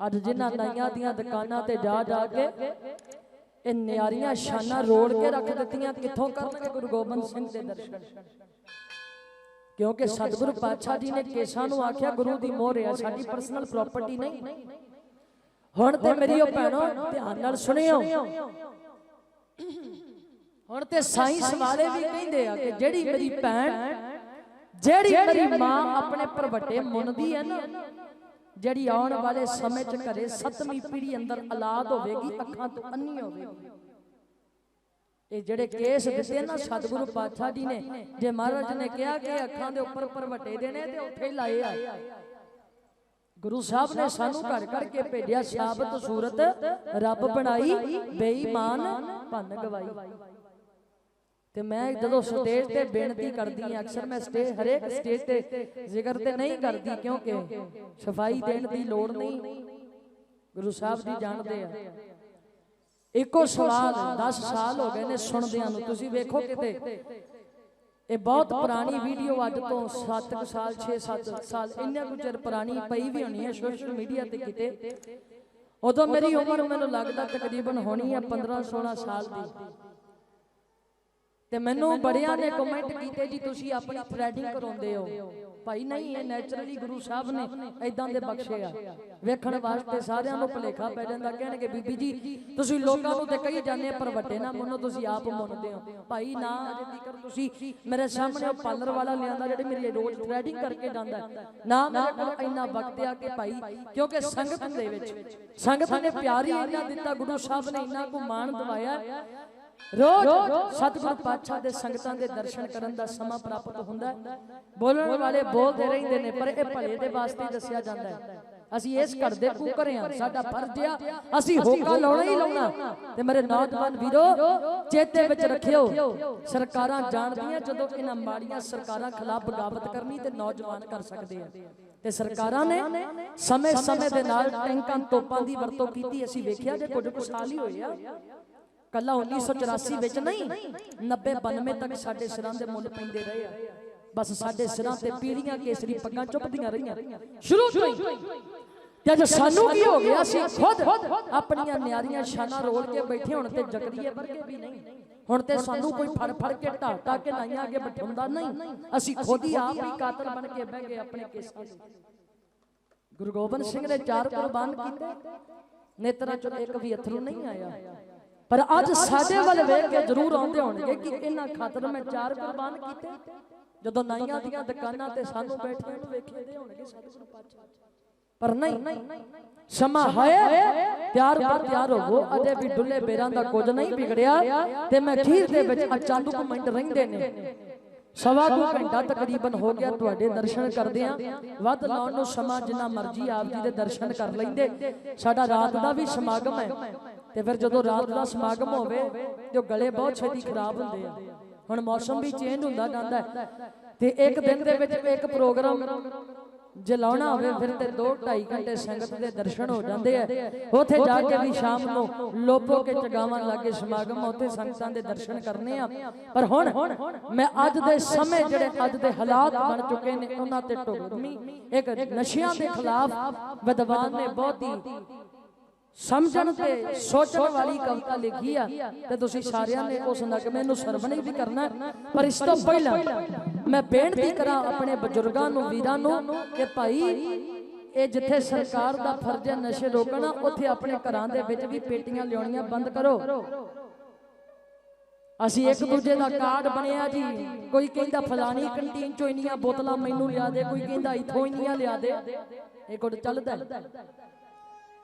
ਅੱਜ ਜਿਨ੍ਹਾਂ ਨਾਈਆਂ ਦੀਆਂ ਦੁਕਾਨਾਂ ਤੇ ਜਾ ਜਾ ਕੇ ਇਹ ਨਿਆਰੀਆਂ ਸ਼ਾਨਾਂ ਰੋੜ ਕੇ ਰੱਖ ਦਿੱਤੀਆਂ ਕਿੱਥੋਂ ਕਰਨਗੇ ਗੁਰੂ ਗੋਬਿੰਦ ਸਿੰਘ ਦੇ ਦਰਸ਼ਨ? ਕਿਉਂਕਿ ਸਤਿਗੁਰੂ ਪਾਤਸ਼ਾਹ ਜੀ ਨੇ ਕੇਸਾਂ ਨੂੰ ਆਖਿਆ ਗੁਰੂ ਦੀ ਮੋਹਰ ਹੈ ਸਾਡੀ ਪਰਸਨਲ ਪ੍ਰਾਪਰਟੀ ਨਹੀਂ। ਹੁਣ ਤੇ ਮੇਰੀ ਉਹ ਭੈਣੋ ਧਿਆਨ ਨਾਲ ਸੁਣਿਓ। ਹੁਣ ਤੇ ਸਾਇੰਸ ਵਾਲੇ ਵੀ ਕਹਿੰਦੇ ਆ ਕਿ ਜਿਹੜੀ ਮੇਰੀ ਭੈਣ ਜਿਹੜੀ ਮੇਰੀ ਮਾਂ ਆਪਣੇ ਪਰਵੱਟੇ ਮੁੰਨਦੀ ਹੈ ਨਾ। ਜਿਹੜੀ ਆਉਣ ਵਾਲੇ ਸਮੇਂ 'ਚ ਘਰੇ ਸੱਤਵੀਂ ਪੀੜ੍ਹੀ ਅੰਦਰ ਔਲਾਦ ਹੋਵੇਗੀ ਅੱਖਾਂ ਤੋਂ ਅੰਨੀ ਹੋਵੇਗੀ। ਇਹ ਜਿਹੜੇ ਕੇਸ ਦਿੱਤੇ ਨਾ ਸਤਿਗੁਰੂ ਪਾਤਸ਼ਾਹ ਜੀ ਨੇ ਜੇ ਮਹਾਰਾਜ ਨੇ ਕਿਹਾ ਕਿ ਅੱਖਾਂ ਦੇ ਉੱਪਰ ਪਰਵੱਟੇ ਦੇਣੇ ਤੇ ਉੱਥੇ ਹੀ ਲਾਏ ਆ। ਗੁਰੂ ਸਾਹਿਬ ਨੇ ਸਾਨੂੰ ਘਰ ਘਰ ਕੇ ਭੇਜਿਆ ਸਾਬਤ ਸੂਰਤ ਰੱਬ ਬਣਾਈ ਬੇਈਮਾਨ ਭੰਨ ਗਵਾਈ। ਤੇ ਮੈਂ ਜਦੋਂ ਸਟੇਜ ਤੇ ਬੇਨਤੀ ਕਰਦੀ ਆ ਅਕਸਰ ਮੈਂ ਸਟੇਜ ਹਰੇਕ ਸਟੇਜ ਤੇ ਜ਼ਿਕਰ ਤੇ ਨਹੀਂ ਕਰਦੀ ਕਿਉਂਕਿ ਸਫ਼ਾਈ ਦੇਣ ਦੀ ਲੋੜ ਨਹੀਂ। ਗੁਰੂ ਸਾਹਿਬ ਜੀ ਜਾਣਦੇ ਆ। ਇੱਕੋ ਸਵਾਲ 10 ਸਾਲ ਹੋ ਗਏ ਨੇ ਸੁਣਦਿਆਂ ਨੂੰ। ਤੁਸੀਂ ਵੇਖੋ ਕਿਤੇ। ਇਹ ਬਹੁਤ ਪੁਰਾਣੀ ਵੀਡੀਓ ਅੱਜ ਤੋਂ 7 ਸਾਲ 6-7 ਸਾਲ ਇੰਨਾ ਕੁ ਚਿਰ ਪੁਰਾਣੀ ਪਈ ਵੀ ਹੋਣੀ ਹੈ ਸੋਸ਼ਲ ਮੀਡੀਆ ਤੇ ਕਿਤੇ। ਉਦੋਂ ਮੇਰੀ ਉਮਰ ਮੈਨੂੰ ਲੱਗਦਾ ਤਕਰੀਬਨ ਹੋਣੀ ਹੈ 15-16 ਸਾਲ ਦੀ। ਤੇ ਮੈਨੂੰ ਬੜਿਆਂ ਨੇ ਕਮੈਂਟ ਕੀਤੇ ਜੀ ਤੁਸੀਂ ਆਪਣੀ ਥ੍ਰੈਡਿੰਗ ਕਰਾਉਂਦੇ ਹੋ। ਭਾਈ ਨਹੀਂ ਇਹ ਨੇਚਰਲੀ ਗੁਰੂ ਸਾਹਿਬ ਨੇ ਐਦਾਂ ਦੇ ਬਖਸ਼ੇ ਆ। ਵੇਖਣ ਵਾਸਤੇ ਸਾਰਿਆਂ ਨੂੰ ਭੁਲੇਖਾ ਪੈ ਜਾਂਦਾ ਕਹਿਣਗੇ ਬੀਬੀ ਜੀ ਤੁਸੀਂ ਲੋਕਾਂ ਨੂੰ ਤੇ ਕਹੀ ਜਾਂਦੇ ਪਰ ਵੱਡੇ ਨਾ ਮੰਨੋ ਤੁਸੀਂ ਆਪ ਮੰਨਦੇ ਹੋ। ਭਾਈ ਨਾ ਅਜੇ ਤੀਕਰ ਤੁਸੀਂ ਮੇਰੇ ਸਾਹਮਣੇ ਉਹ ਪਾਰਲਰ ਵਾਲਾ ਲਿਆਂਦਾ ਜਿਹੜੇ ਮੇਰੀ ਰੋਜ਼ ਥ੍ਰੈਡਿੰਗ ਕਰਕੇ ਜਾਂਦਾ। ਨਾ ਮੇਰੇ ਕੋਲ ਇੰਨਾ ਵਕਤ ਆ ਕਿ ਭਾਈ ਕਿਉਂਕਿ ਸੰਗਤ ਦੇ ਵਿੱਚ ਸੰਗਤ ਨੇ ਪਿਆਰ ਇੰਨਾ ਦਿੱਤਾ ਗੁਰੂ ਸਾਹਿਬ ਨੇ ਇੰਨਾ ਕੁ ਮਾਣ ਦਵਾਇਆ ਰੋਜ਼ ਸਤਿਗੁਰੂ ਪਾਤਸ਼ਾਹ ਦੇ ਸੰਗਤਾਂ ਦੇ ਦਰਸ਼ਨ ਕਰਨ ਦਾ ਸਮਾਂ ਪ੍ਰਾਪਤ ਹੁੰਦਾ ਹੈ। ਬੋਲਣ ਵਾਲੇ ਬੋਲਦੇ ਰਹਿੰਦੇ ਨੇ ਪਰ ਇਹ ਭਲੇ ਦੇ ਵਾਸਤੇ ਦੱਸਿਆ ਜਾਂਦਾ ਹੈ। ਅਸੀਂ ਇਸ ਘਰ ਦੇ ਕੂਕਰੇ ਹਾਂ ਸਾਡਾ ਫਰਜ਼ ਆ ਅਸੀਂ ਹੋਕਾ ਲਾਉਣਾ ਹੀ ਲਾਉਣਾ ਤੇ ਮੇਰੇ ਨੌਜਵਾਨ ਵੀਰੋ ਚੇਤੇ ਵਿੱਚ ਰੱਖਿਓ ਸਰਕਾਰਾਂ ਜਾਣਦੀਆਂ ਜਦੋਂ ਇਹਨਾਂ ਮਾੜੀਆਂ ਸਰਕਾਰਾਂ ਖਿਲਾਫ ਬਗਾਵਤ ਕਰਨੀ ਤੇ ਨੌਜਵਾਨ ਕਰ ਸਕਦੇ ਆ। ਤੇ ਸਰਕਾਰਾਂ ਨੇ ਸਮੇਂ ਸਮੇਂ ਦੇ ਨਾਲ ਟੈਂਕਾਂ ਤੋਪਾਂ ਦੀ ਵਰਤੋਂ ਕੀਤੀ ਅਸੀਂ ਵੇਖਿਆ ਜੇ ਕੁਝ ਕੁ ਸਾਲ ਹੀ ਹੋਏ ਆ ਕੱਲਾ 1984 ਵਿੱਚ ਨਹੀਂ 90 92 ਤੱਕ ਸਾਡੇ ਸਿਰਾਂ ਦੇ ਮੁੱਲ ਪੈਂਦੇ ਰਹੇ ਆ ਬਸ ਸਾਡੇ ਸਿਰਾਂ ਤੇ ਪੀੜੀਆਂ ਕੇਸਰੀ ਪੱਗਾਂ ਚੁੱਪਦੀਆਂ ਰਹੀਆਂ ਸ਼ੁਰੂ ਤੋਂ ਹੀ ਤੇ ਅੱਜ ਸਾਨੂੰ ਕੀ ਹੋ ਗਿਆ ਸੀ ਖੁਦ ਆਪਣੀਆਂ ਨਿਆਰੀਆਂ ਸ਼ਾਨਾਂ ਰੋਲ ਕੇ ਬੈਠੇ ਹੁਣ ਤੇ ਜਕਰੀਏ ਵਰਗੇ ਵੀ ਨਹੀਂ ਹੁਣ ਤੇ ਸਾਨੂੰ ਕੋਈ ਫੜ ਫੜ ਕੇ ਢਾਟਾ ਕੇ ਨਾਈਆਂ ਅੱਗੇ ਬਿਠਾਉਂਦਾ ਨਹੀਂ ਅਸੀਂ ਖੁਦ ਹੀ ਆਪ ਹੀ ਕਾਤਲ ਬਣ ਕੇ ਬਹਿ ਗਏ ਆਪਣੇ ਕੇਸਾਂ ਦੇ ਗੁਰੂ ਗੋਬਿੰਦ ਸਿੰਘ ਨੇ ਚਾਰ ਕੁਰਬਾਨ ਕੀਤੇ ਨੇਤਰਾਂ ਚੋਂ ਇੱਕ ਵੀ ਅਥਰੂ ਨਹੀਂ ਆਇਆ ਪਰ ਅੱਜ ਸਾਡੇ ਵੱਲ ਵੇਖ ਕੇ ਜ਼ਰੂਰ ਆਉਂਦੇ ਹੋਣਗੇ ਕਿ ਇਹਨਾਂ ਖਾਤਰ ਮੈਂ ਚਾਰ ਕੁਰਬਾਨ ਕੀਤੇ। ਜਦੋਂ ਨਾਈਆਂ ਦੀਆਂ ਦੁਕਾਨਾਂ ਤੇ ਸਾਨੂੰ ਬੈਠੇ ਨੂੰ ਵੇਖੇਦੇ ਹੋਣਗੇ ਸਤਿਗੁਰੂ ਪਾਤਸ਼ਾਹ ਪਰ ਨਹੀਂ, ਸਮਾਂ ਹੈ ਤਿਆਰ ਪਰ ਤਿਆਰ ਹੋਵੋ। ਅਜੇ ਵੀ ਡੁੱਲੇ ਬੇਰਾਂ ਦਾ ਕੁਝ ਨਹੀਂ ਵਿਗੜਿਆ ਤੇ ਮੈਂ ਖੀਰ ਦੇ ਵਿੱਚ ਅਚਾਨਕ ਮਿੰਟ ਰਹਿੰਦੇ ਨੇ। ਸਵਾ ਕੁ ਘੰਟਾ ਤਕਰੀਬਨ ਹੋ ਗਿਆ ਤੁਹਾਡੇ ਦਰਸ਼ਨ ਕਰਦੇ ਆ ਵੱਧ ਲਾਉਣ ਨੂੰ ਸਮਾਂ ਜਿੰਨਾ ਮਰਜ਼ੀ ਆਪ ਜੀ ਦੇ ਦਰਸ਼ਨ ਕਰ ਲੈਂਦੇ। ਸਾਡਾ ਰਾਤ ਦਾ ਵੀ ਸਮਾਗਮ ਹੈ। ਤੇ ਫਿਰ ਜਦੋਂ ਰਾਤ ਦਾ ਸਮਾਗਮ ਹੋਵੇ ਤੇ ਗਲੇ ਬਹੁਤ ਛੇਤੀ ਖਰਾਬ ਹੁੰਦੇ ਆ, ਹੁਣ ਮੌਸਮ ਵੀ ਚੇਂਜ ਹੁੰਦਾ ਜਾਂਦਾ ਤੇ ਇੱਕ ਦਿਨ ਦੇ ਵਿੱਚ ਇੱਕ ਪ੍ਰੋਗਰਾਮ ਜੇ ਲਾਉਣਾ ਹੋਵੇ, ਫਿਰ ਤੇ 2 2.5 ਘੰਟੇ ਸੰਗਤ ਦੇ ਦਰਸ਼ਨ ਹੋ ਜਾਂਦੇ ਆ। ਉੱਥੇ ਜਾ ਕੇ ਵੀ ਸ਼ਾਮ ਨੂੰ ਲੋਪੋ ਕੇ ਚਗਾਵਾਂ ਲਾਗੇ ਸਮਾਗਮ ਉੱਥੇ ਸੰਗਤਾਂ ਦੇ ਦਰਸ਼ਨ ਕਰਨੇ ਆ। ਪਰ ਹੁਣ ਮੈਂ ਅੱਜ ਦੇ ਸਮੇਂ ਜਿਹੜੇ ਅੱਜ ਦੇ ਹਾਲਾਤ ਬਣ ਚੁੱਕੇ ਨੇ, ਉਹਨਾਂ ਤੇ ਢੁਕਵੀਂ, ਇੱਕ ਨਸ਼ਿਆਂ ਦੇ ਖਿਲਾਫ ਵਿਦਵਾਨ ਨੇ ਬਹੁਤ ਹੀ ਸਮਝਣ ਤੇ ਸੋਚਣ ਵਾਲੀ ਕਵਿਤਾ ਲਿਖੀ ਆ ਤੇ ਤੁਸੀਂ ਸਾਰਿਆਂ ਨੇ ਉਸ ਨਗਮੇ ਨੂੰ ਸਰਵਣ ਵੀ ਕਰਨਾ। ਪਰ ਇਸ ਤੋਂ ਪਹਿਲਾਂ ਮੈਂ ਬੇਨਤੀ ਕਰਾਂ ਆਪਣੇ ਬਜ਼ੁਰਗਾਂ ਨੂੰ ਵੀਰਾਂ ਨੂੰ ਕਿ ਭਾਈ ਇਹ ਜਿੱਥੇ ਸਰਕਾਰ ਦਾ ਫਰਜ਼ ਹੈ ਨਸ਼ੇ ਰੋਕਣਾ ਉੱਥੇ ਆਪਣੇ ਘਰਾਂ ਦੇ ਵਿੱਚ ਵੀ ਪੇਟੀਆਂ ਲਿਆਉਣੀਆਂ ਬੰਦ ਕਰੋ। ਅਸੀਂ ਇੱਕ ਦੂਜੇ ਦਾ ਕਾਰਡ ਬਣਿਆ ਜੀ। ਕੋਈ ਕਹਿੰਦਾ ਫਲਾਣੀ ਕੰਟੀਨ ਚੋਂ ਇੰਨੀਆਂ ਬੋਤਲਾਂ ਮੈਨੂੰ ਲਿਆ ਦੇ ਕੋਈ ਕਹਿੰਦਾ ਇਥੋਂ ਇੰਨੀਆਂ ਲਿਆ ਦੇ। ਇਹ ਕੁਝ ਚੱਲਦਾ ਹੈ।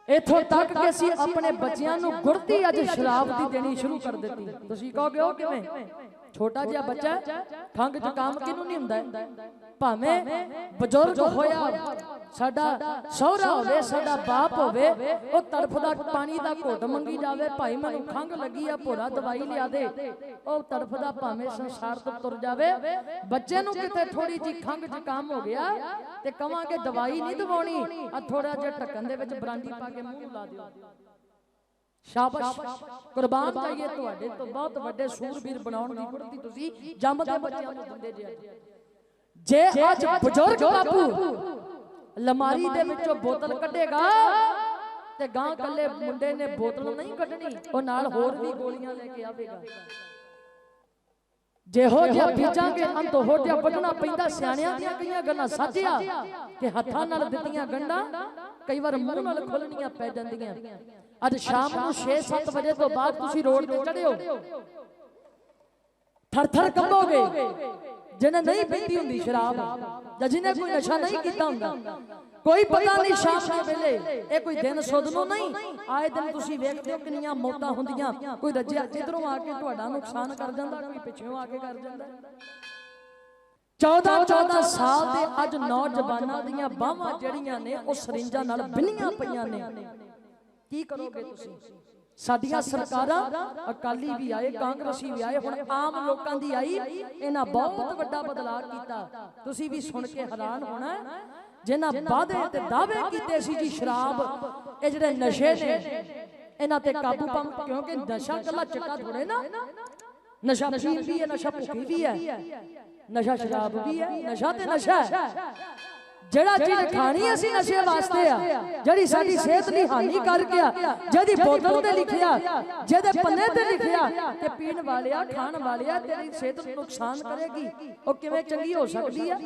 ਇਥੋਂ ਤੱਕ ਕਿ ਅਸੀਂ ਆਪਣੇ ਬੱਚਿਆਂ ਨੂੰ ਗੁਰਤੀ ਅੱਜ ਸ਼ਰਾਬ ਦੀ ਦੇਣੀ ਸ਼ੁਰੂ ਕਰ ਦਿੱਤੀ। ਤੁਸੀਂ ਕਹੋਗੇ ਉਹ ਕਿਵੇਂ? ਛੋਟਾ ਜਿਹਾ ਬੱਚਾ ਖੰਗ ਜ਼ੁਕਾਮ ਕਿਹਨੂੰ ਨਹੀਂ ਹੁੰਦਾ? ਭਾਵੇਂ ਬਜ਼ੁਰਗ ਹੋਇਆ ਸਾਡਾ ਸਹੁਰਾ ਹੋਵੇ ਸਾਡਾ ਬਾਪ ਹੋਵੇ ਉਹ ਤੜਫਦਾ ਪਾਣੀ ਦਾ ਘੁੱਟ ਮੰਗੀ ਜਾਵੇ ਭਾਈ ਮੈਨੂੰ ਖੰਗ ਲੱਗੀ ਆ ਭੋਰਾ ਦਵਾਈ ਲਿਆ ਦੇ। ਉਹ ਤੜਫਦਾ ਭਾਵੇਂ ਸੰਸਾਰ ਤੋਂ ਤੁਰ ਜਾਵੇ ਬੱਚੇ ਨੂੰ ਕਿਤੇ ਥੋੜੀ ਜੀ ਖੰਗ ਜ਼ੁਕਾਮ ਹੋ ਗਿਆ ਤੇ ਕਵਾਂਗੇ ਦਵਾਈ ਨਹੀਂ ਦਵਾਉਣੀ। ਆ ਥੋੜਾ ਜਿਹਾ ਢੱਕਣ ਦੇ ਵਿੱਚ ਬਰਾਂਡੀ ਪਾ ਕੇ ਮੂੰਹ ਲਾ ਦਿਓ। ਸ਼ਾਬਾਸ਼। ਕੁਰਬਾਨ ਚਾਹੀਏ ਤੁਹਾਡੇ ਤੋਂ। ਬਹੁਤ ਵੱਡੇ ਸੂਰਬੀਰ ਬਣਾਉਣ ਦੀ ਗੁਰਤੀ ਤੁਸੀਂ ਜੰਮਦੇ ਬੱਚਿਆਂ ਨੂੰ ਦਿੰਦੇ ਜੇ ਜੇ ਅੱਜ। ਬਜ਼ੁਰਗ ਬਾਪੂ ਲਮਾਰੀ ਦੇ ਵਿੱਚੋਂ ਬੋਤਲ ਕੱਢੇਗਾ ਤੇ ਗਾਂ ਕੱਲੇ ਮੁੰਡੇ ਨੇ ਬੋਤਲ ਨਹੀਂ ਕੱਢਣੀ। ਉਹ ਨਾਲ ਹੋਰ ਵੀ ਗੋਲੀਆਂ ਲੈ ਕੇ ਆਵੇਗਾ। ਜਿਹੋ ਜਿਹਾ ਬੀਜਾਂਗੇ ਅੰਤ ਹੋ ਜਿਹਾ ਵੱਢਣਾ ਪੈਂਦਾ ਸਿਆਣਿਆਂ ਦੀਆਂ ਕਈਆਂ ਗੱਲਾਂ ਸੱਚਿਆ ਕਿ ਹੱਥਾਂ ਨਾਲ ਦਿੱਤੀਆਂ ਗੰਢਾਂ ਕਈ ਵਾਰ ਮੂੰਹ ਨਾਲ ਖੁੱਲਣੀਆਂ ਪੈ ਜਾਂਦੀਆਂ। ਅੱਜ ਸ਼ਾਮ ਨੂੰ 6-7 ਵਜੇ ਤੋਂ ਬਾਅਦ ਤੁਸੀਂ ਰੋਡ ਤੇ ਚੜਿਓ ਥਰ ਥਰ ਕੰਬੋਗੇ। ਜਿਹਨੇ ਨਹੀਂ ਪੀਤੀ ਹੁੰਦੀ ਸ਼ਰਾਬ ਜਾਂ ਜਿਹਨੇ ਕੋਈ ਨਸ਼ਾ ਨਹੀਂ ਕੀਤਾ ਹੁੰਦਾ ਕੋਈ ਪਤਾ ਨਹੀਂ ਸ਼ਾਮ ਦੇ ਵੇਲੇ ਇਹ ਕੋਈ ਦਿਨ ਸੁੱਧ ਨੂੰ ਨਹੀਂ। ਆਏ ਦਿਨ ਤੁਸੀਂ ਵੇਖਦੇ ਹੋ ਕਿੰਨੀਆਂ ਮੌਤਾਂ ਹੁੰਦੀਆਂ। ਕੋਈ ਰੱਜਿਆ ਇਧਰੋਂ ਆ ਕੇ ਤੁਹਾਡਾ ਨੁਕਸਾਨ ਕਰ ਜਾਂਦਾ ਕੋਈ ਪਿੱਛੋਂ ਆ ਕੇ ਕਰ ਜਾਂਦਾ। 14 14 ਸਾਲ ਦੇ ਅੱਜ ਨੌਜਵਾਨਾਂ ਦੀਆਂ ਬਾਹਾਂ ਜਿਹੜੀਆਂ ਨੇ ਉਹ ਸਰਿੰਜਾਂ ਨਾਲ ਬਿੰਨੀਆਂ ਪਈਆਂ ਨੇ। ਕੀ ਕਰੋਗੇ ਤੁਸੀਂ? ਸਾਡੀਆਂ ਸਰਕਾਰਾਂ ਅਕਾਲੀ ਵੀ ਆਏ ਕਾਂਗਰਸੀ ਵੀ ਆਏ ਹੁਣ ਆਮ ਲੋਕਾਂ ਦੀ ਆਈ ਇਹਨਾਂ ਬਹੁਤ ਵੱਡਾ ਬਦਲਾਅ ਕੀਤਾ। ਤੁਸੀਂ ਵੀ ਸੁਣ ਕੇ ਹੈਰਾਨ ਹੋਣਾ। ਜਿਨ੍ਹਾਂ ਵਾਅਦੇ ਤੇ ਦਾਅਵੇ ਕੀਤੇ ਸੀ ਜੀ ਸ਼ਰਾਬ ਇਹ ਜਿਹੜੇ ਨਸ਼ੇ ਨੇ ਇਹਨਾਂ ਤੇ ਕਾਬੂ ਪਾਉਂ ਕਿਉਂਕਿ ਨਸ਼ਾ ਕੱਲਾ ਚਿੱਟਾ ਥੋੜੇ ਨਾ। ਨਸ਼ਾ ਪੀਣ ਵੀ ਹੈ ਨਸ਼ਾ ਭੁੱਖੀ ਵੀ ਹੈ। ਨਸ਼ਾ ਸ਼ਰਾਬ ਵੀ ਹੈ ਨਸ਼ਾ ਤੇ ਨਸ਼ਾ ਹੈ। ਜਿਹੜਾ ਚੀਜ਼ ਖਾਣੀ ਅਸੀਂ ਨਸ਼ੇ ਵਾਸਤੇ ਆ ਜਿਹੜੀ ਸਾਡੀ ਸਿਹਤ ਲਈ ਹਾਨੀ ਕਰਕੇ ਆ ਜਿਹਦੀ ਬੋਤਲ ਤੇ ਲਿਖਿਆ ਜਿਹਦੇ ਪੰਨੇ ਤੇ ਲਿਖਿਆ ਕਿ ਪੀਣ ਵਾਲਿਆ ਖਾਣ ਵਾਲਿਆ ਤੇਰੀ ਸਿਹਤ ਨੂੰ ਨੁਕਸਾਨ ਕਰੇਗੀ। ਉਹ ਕਿਵੇਂ ਚੰਗੀ ਹੋ ਸਕਦੀ ਆ?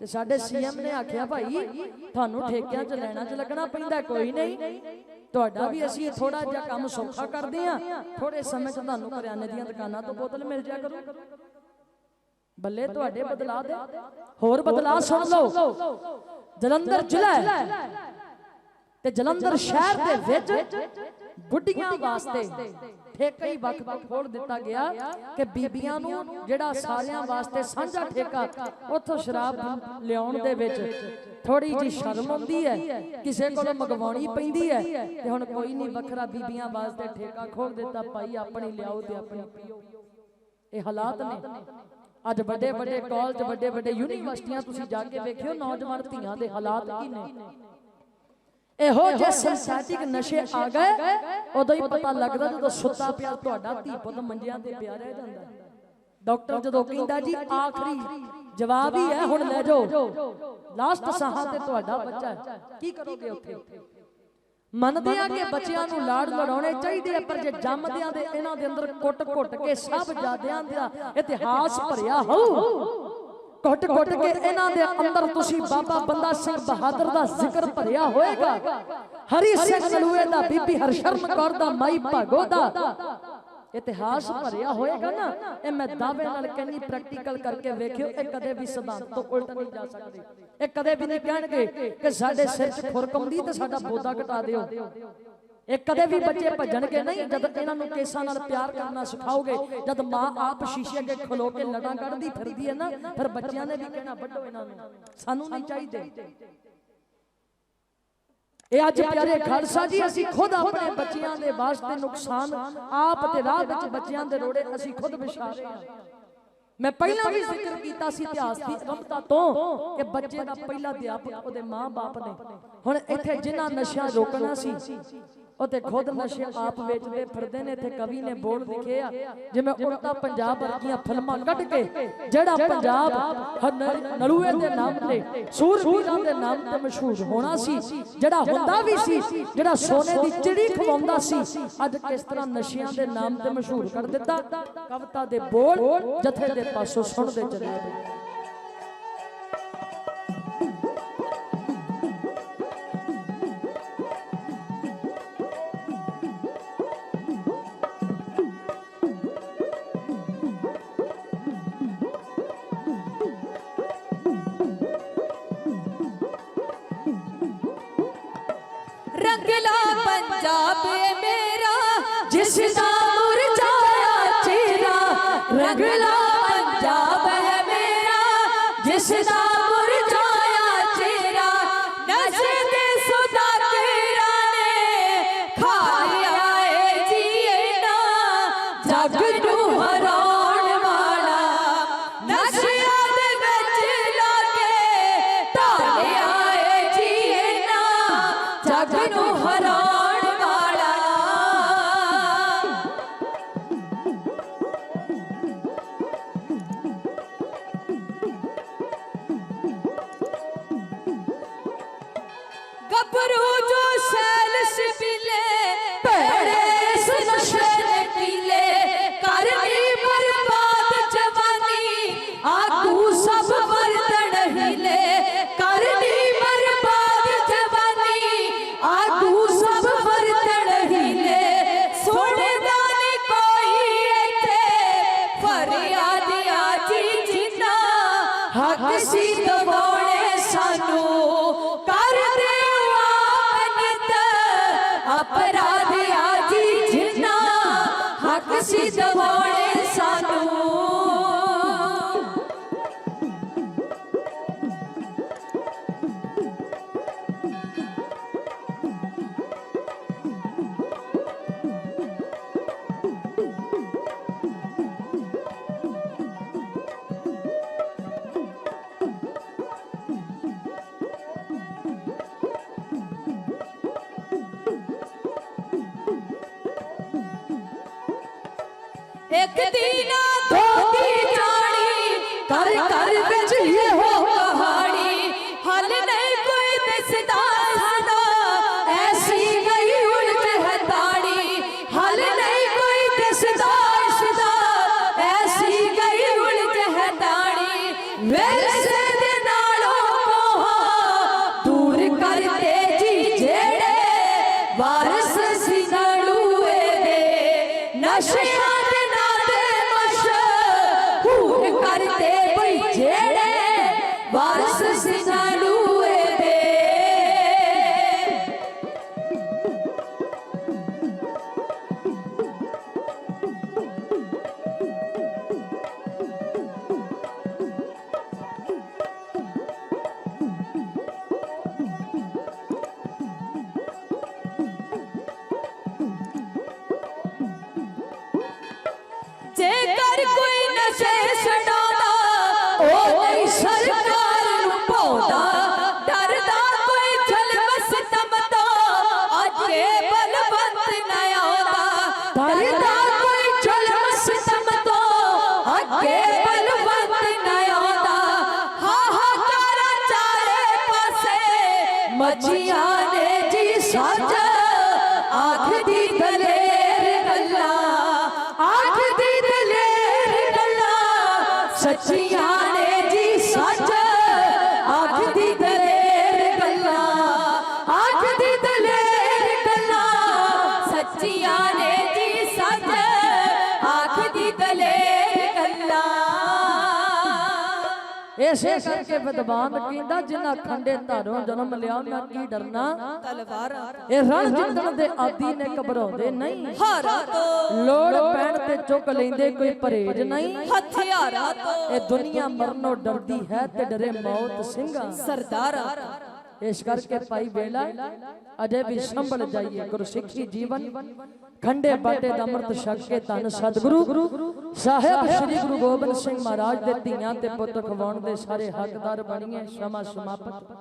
ਤੇ ਸਾਡੇ ਸੀਐਮ ਨੇ ਆਖਿਆ ਭਾਈ ਤੁਹਾਨੂੰ ਠੇਕਿਆਂ 'ਚ ਲੈਣਾ 'ਚ ਲੱਗਣਾ ਪੈਂਦਾ ਕੋਈ ਨਹੀਂ। ਤੁਹਾਡਾ ਵੀ ਅਸੀਂ ਥੋੜਾ ਜਿਹਾ ਕੰਮ ਸੌਖਾ ਕਰਦੇ ਆ ਥੋੜੇ ਸਮੇਂ 'ਚ ਤੁਹਾਨੂੰ ਕਰਿਆਨੇ ਦੀਆਂ ਦੁਕਾਨਾਂ ਤੋਂ ਬੋਤਲ ਮਿਲ ਜਾ ਕਰੂ। ਬੱਲੇ ਤੁਹਾਡੇ ਬਦਲਾ ਦੇ। ਹੋਰ ਬਦਲਾ ਸੁਣ ਲਓ। ਜਲੰਧਰ ਜ਼ਿਲ੍ਹਾ ਤੇ ਜਲੰਧਰ ਸ਼ਹਿਰ ਦੇ ਵਿੱਚ ਬੁੱਢੀਆਂ ਵਾਸਤੇ ਠੇਕਾ ਹੀ ਵੱਖ-ਵੱਖ ਖੋਲ ਦਿੱਤਾ ਗਿਆ ਕਿ ਬੀਬੀਆਂ ਨੂੰ ਜਿਹੜਾ ਸਾਰਿਆਂ ਵਾਸਤੇ ਸਾਂਝਾ ਠੇਕਾ ਉੱਥੋਂ ਸ਼ਰਾਬ ਲਿਆਉਣ ਦੇ ਵਿੱਚ ਥੋੜੀ ਜੀ ਸ਼ਰਮ ਆਉਂਦੀ ਹੈ ਕਿਸੇ ਕੋਲੋਂ ਮੰਗਵਾਉਣੀ ਪੈਂਦੀ ਹੈ ਤੇ ਹੁਣ ਕੋਈ ਨਹੀਂ ਵੱਖਰਾ ਬੀਬੀਆਂ ਵਾਸਤੇ ਠੇਕਾ ਖੋਲ ਦਿੱਤਾ ਭਾਈ ਆਪਣੀ ਲਿਆਓ ਤੇ ਆਪਣੀ ਪੀਓ। ਇਹ ਹਾਲਾਤ ਨੇ। ਅੱਜ ਵੱਡੇ ਵੱਡੇ ਕਾਲਜ ਵੱਡੇ ਵੱਡੇ ਯੂਨੀਵਰਸਿਟੀਆਂ ਤੁਸੀਂ ਜਾ ਕੇ ਵੇਖਿਓ ਨੌਜਵਾਨ ਧੀਆਂ ਦੇ ਹਾਲਾਤ ਕੀ ਨੇ। ਇਹੋ ਜਿਹੇ ਸਿੰਥੈਟਿਕ ਨਸ਼ੇ ਆ ਗਏ ਉਦੋਂ ਹੀ ਪਤਾ ਲੱਗਦਾ ਜਦੋਂ ਸੁੱਤਾ ਪਿਆ ਤੁਹਾਡਾ ਧੀ ਪੁੱਤ ਮੰਜਿਆਂ ਤੇ ਪਿਆ ਰਹਿ ਜਾਂਦਾ। ਡਾਕਟਰ ਜਦੋਂ ਕਹਿੰਦਾ ਜੀ ਆਖਰੀ ਜਵਾਬ ਹੀ ਹੈ ਹੁਣ ਲੈ ਜਾਓ। ਲਾਸਟ ਸਾਹਾਂ ਤੇ ਤੁਹਾਡਾ ਬੱਚਾ ਕੀ ਕਰੋਗੇ ਉੱਥੇ? ਮੰਨਦੇ ਆ ਕਿ ਬੱਚਿਆਂ ਨੂੰ ਲਾੜ ਲੜਾਉਣੇ ਚਾਹੀਦੇ ਆ ਪਰ ਜੇ ਜੰਮਦਿਆਂ ਦੇ ਇਹਨਾਂ ਦੇ ਅੰਦਰ ਕੁੱਟ-ਕੁੱਟ ਕੇ ਸਭ ਜਾਦਿਆਂ ਦਾ ਇਤਿਹਾਸ ਭਰਿਆ ਹੋਊ। ਕੁੱਟ-ਕੁੱਟ ਕੇ ਇਹਨਾਂ ਦੇ ਅੰਦਰ ਤੁਸੀਂ ਬਾਬਾ ਬੰਦਾ ਸਿੰਘ ਬਹਾਦਰ ਦਾ ਜ਼ਿਕਰ ਭਰਿਆ ਹੋਏਗਾ। ਹਰੀ ਸਿੰਘ ਨਲੂਏ ਦਾ ਬੀਬੀ ਹਰਸ਼ਰਨ ਕੌਰ ਦਾ ਮਾਈ ਭਾਗੋ ਦਾ। ਇਤਿਹਾਸ ਭਰਿਆ ਹੋਏਗਾ ਨਾ, ਇਹ ਮੈਂ ਦਾਅਵੇ ਨਾਲ ਕਹਿੰਨੀ ਪ੍ਰੈਕਟੀਕਲ ਕਰਕੇ ਵੇਖਿਓ, ਇਹ ਕਦੇ ਵੀ ਸਿਧਾਂਤ ਤੋਂ ਉਲਟ ਨਹੀਂ ਜਾ ਸਕਦੇ। ਇਹ ਕਦੇ ਵੀ ਨਹੀਂ ਕਹਿਣਗੇ ਕਿ ਸਾਡੇ ਸਿਰ 'ਚ ਖੁਰਕਮਦੀ ਤੇ ਸਾਡਾ ਬੋਦਾ ਘਟਾ ਦਿਓ। ਇਹ ਕਦੇ ਵੀ ਬੱਚੇ ਭੱਜਣਗੇ ਨਹੀਂ, ਜਦ ਇਹਨਾਂ ਨੂੰ ਕੇਸਾਂ ਨਾਲ ਪਿਆਰ ਕਰਨਾ ਸਿਖਾਓਗੇ, ਜਦ ਮਾਂ ਆਪ ਸ਼ੀਸ਼ੇ ਅੱਗੇ ਖਲੋ ਕੇ ਲੜਾਂ ਕੱਢਦੀ ਫਿਰਦੀ ਹੈ ਨਾ, ਫਿਰ ਬੱਚਿਆਂ ਨੇ ਵੀ ਕਹਿਣਾ ਵੱਡੋ ਇਹਨਾਂ ਨੂੰ। ਸਾਨੂੰ ਨਹੀਂ ਚਾਹੀਦੇ। ਇਹ ਅੱਜ ਪਿਆਰੇ ਖਾਲਸਾ ਜੀ ਅਸੀਂ ਖੁਦ ਆਪਣੇ ਬੱਚਿਆਂ ਦੇ ਵਾਸਤੇ ਨੁਕਸਾਨ ਆਪ ਤੇ ਰਾਹ ਵਿੱਚ ਬੱਚਿਆਂ ਦੇ ਰੋੜੇ ਅਸੀਂ ਖੁਦ ਵਿਛਾ ਰਹੇ ਹਾਂ। ਮੈਂ ਪਹਿਲਾਂ ਵੀ ਜ਼ਿਕਰ ਕੀਤਾ ਸੀ ਇਤਿਹਾਸ ਦੀ ਰਮਤਾ ਤੋਂ ਕਿ ਬੱਚੇ ਦਾ ਪਹਿਲਾ ਅਧਿਆਪਕ ਉਹਦੇ ਮਾਂ-ਬਾਪ ਨੇ। ਹੁਣ ਇੱਥੇ ਜਿਨ੍ਹਾਂ ਨਸ਼ਾ ਰੋਕਣਾ ਸੀ ਉਹ ਤੇ ਖੁਦ ਨਸ਼ੇ ਆਪ ਵੇਚਦੇ ਫਿਰਦੇ ਨੇ ਇੱਥੇ ਕਵੀ ਨੇ ਬੋਲ ਲਿਖੇ ਆ ਜਿਵੇਂ ਉਲਟਾ ਪੰਜਾਬ ਵਰਗੀਆਂ ਫਿਲਮਾਂ ਕੱਢ ਕੇ ਜਿਹੜਾ ਪੰਜਾਬ ਨਲੂਏ ਦੇ ਨਾਮ ਤੇ ਸੂਰਬੀਰਾਂ ਦੇ ਨਾਮ ਤੇ ਮਸ਼ਹੂਰ ਹੋਣਾ ਸੀ ਜਿਹੜਾ ਹੁੰਦਾ ਵੀ ਸੀ ਜਿਹੜਾ ਸੋਨੇ ਦੀ ਚਿੜੀ ਖਵਾਉਂਦਾ ਸੀ ਅੱਜ ਕਿਸ ਤਰ੍ਹਾਂ ਨਸ਼ਿਆਂ ਦੇ ਨਾਮ ਤੇ ਮਸ਼ਹੂਰ ਕਰ ਦਿੱਤਾ? ਕਵਿਤਾ ਦੇ ਬੋਲ ਜਥੇ ਦੇ ਪਾਸੋਂ ਸੁਣਦੇ ਚੱਲੇ ਪਏ ਰੰਗਲਾ ਪੰਜਾਬ ਮੇਰਾ ਜਿਸ ਦਾ ਮੁਰਝਾਇਆ ਚਿਹਰਾ ਰੰਗਲਾ ਇੱਕ ਦੀਨਾ ਦੀ ਜਾਣੀ ਕਰ ਕਰ ਵਿੱਚ ਇਹੋ ਕਹਾਣੀ। ਹੱਲ ਨਹੀਂ ਕੋਈ ਦਿਸਦਾ ਸਾਡਾ ਐਸੀ ਗਈ ਉਲਝ ਹੈ ਤਾੜੀ ਹੱਲ ਨਹੀਂ ਕੋਈ ਦਿਸਦਾ ਇਸਦਾ ਐਸੀ ਗਈ ਉਲਝ ਹੈ ਤਾੜੀ ਵੇਸੇ ਜੇਕਰ ਕੋਈ ਨਸ਼ੇ ਛਡਾਉਂਦਾ ਉਹ ਨਹੀਂ ਸਰਕਾਰ ਨੂੰ ਪਾਉਂਦਾ। ਗੱਲਾਂ ਇਸੇ ਕਰਕੇ ਵਿਦਵਾਨ ਕਹਿੰਦਾ ਜਿਨ੍ਹਾਂ ਖੰਡੇ ਧਾਰੋਂ ਜਨਮ ਲਿਆ ਮੈਂ ਕੀ ਡਰਨਾ? ਤਲਵਾਰ ਇਹ ਰਣ ਜਿੱਤਣ ਦੇ ਆਦੀ ਨੇ ਘਬਰਾਉਂਦੇ ਨਹੀਂ। ਹਾਰਾ ਤੋਂ ਲੋੜ ਪੈਣ ਤੇ ਚੁੱਕ ਲੈਂਦੇ ਕੋਈ ਪਰਹੇਜ ਨਹੀਂ। ਹਥਿਆਰਾਂ ਤੋਂ ਇਹ ਦੁਨੀਆ ਮਰਨੋਂ ਡਰਦੀ ਹੈ ਤੇ ਡਰੇ ਮੌਤ ਸਿੰਘਾਂ। ਸਰਦਾਰਾਂ। ਇਸ ਕਰਕੇ ਭਾਈ ਵੇਲਾ, ਅਜੇ ਵੀ ਸੰਭਲ ਜਾਈਏ ਗੁਰਸਿੱਖੀ ਜੀਵਨ। ਖੰਡੇ ਬਾਟੇ ਦਾ ਅੰਮ੍ਰਿਤ ਛਕ ਕੇ ਧੰਨ ਸਤਿਗੁਰੂ। ਸਾਹਿਬ ਸ੍ਰੀ ਗੁਰੂ ਗੋਬਿੰਦ ਸਿੰਘ ਮਹਾਰਾਜ ਦੇ ਧੀਆਂ ਤੇ ਪੁੱਤ ਖਵਾਉਣ ਦੇ ਸਾਰੇ ਹੱਕਦਾਰ ਬਣੀਏ, ਸਮਾਂ ਸਮਾਪਤ।